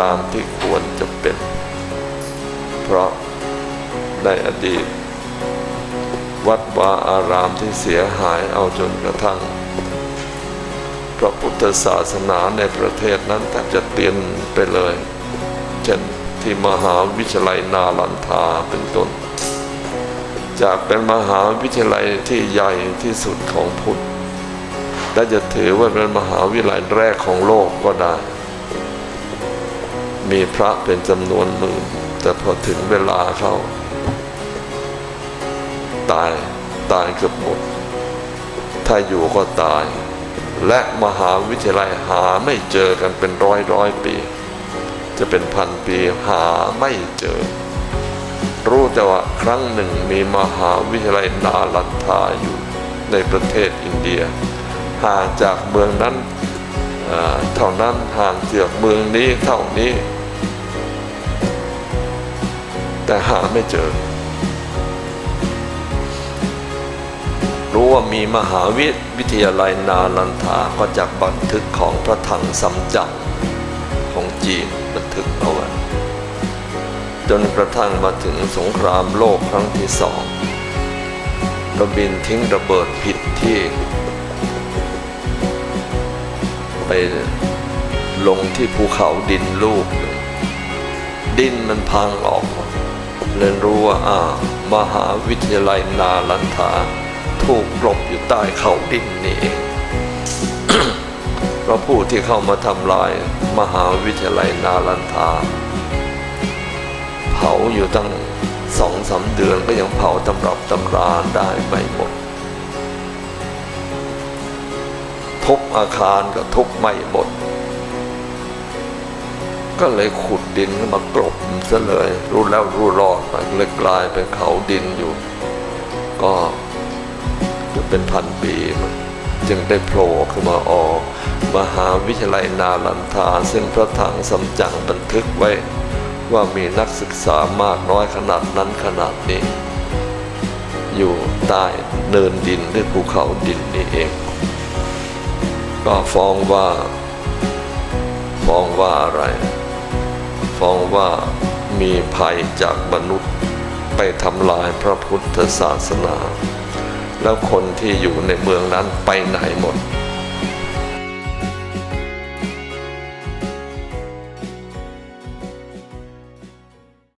ตามที่ควรจะเป็น เพราะในอดีต วัดวาอารามที่เสียหายเอาจนกระทั่ง พระพุทธศาสนาในประเทศนั้นแทบจะเตียนไปเลย เช่นที่มหาวิทยาลัยนาลันทาเป็นต้น จากเป็นมหาวิทยาลัยที่ใหญ่ที่สุดของพุทธและจะถือว่าเป็นมหาวิทยาลัยแรกของโลกก็ได้ มีพระเป็นจำนวนหมื่น แต่พอถึงเวลาเขาตายตายเกือบหมด ถ้าอยู่ก็ตาย และมหาวิทยาลัยหาไม่เจอกันเป็นร้อยร้อยปี จะเป็นพันปีหาไม่เจอ รู้แต่ว่าครั้งหนึ่งมีมหาวิทยาลัยนาลันทาอยู่ในประเทศอินเดีย ห่างจากเมืองนั้นเอ่อเท่านั้นห่างจากเมืองนี้เท่านี้ แต่หาไม่เจอ รู้ว่ามีมหาวิวิทยาลัยนาลันทาก็จากบันทึกของพระถังซัมจั๋งของจีนบันทึกเอาไว้จนกระทั่งมาถึงสงครามโลกครั้งที่สองระบินทิ้งระเบิดผิดที่ ไปลงที่ภูเขาดินลูก ดินมันพังออกหมด เลยนรู้ว่าอ่ามหาวิทยาลัยนาลันทาถูกกลบอยู่ใต้เขาดินนี่เองเพราะผู้ที่เข้ามาทำลายมหาวิทยาลัยนาลันทา เผาอยู่ตั้งสองสามเดือนก็ยังเผาตำรับตำราได้ไม่หมด ทุบอาคารก็ทุบไม่หมด ก็เลยขุดดินขึ้นมากลบซะเลย รู้แล้วรู้รอดมันเลยกลายเป็นเขาดินอยู่ ก็จะเป็นพันปีมันจึงได้โผล่ขึ้นมาออกมหาวิทยาลัยนาลันทา ซึ่งพระถังสำจังบันทึกไว้ว่ามีนักศึกษามากน้อยขนาดนั้นขนาดนี้ อยู่ใต้เนินดินหรือภูเขาดินนี่เอง ก็ฟ้องว่า ฟ้องว่าอะไร ฟ้องว่ามีภัยจากมนุษย์ไปทำลายพระพุทธศาสนา แล้วคนที่อยู่ในเมืองนั้นไปไหนหมด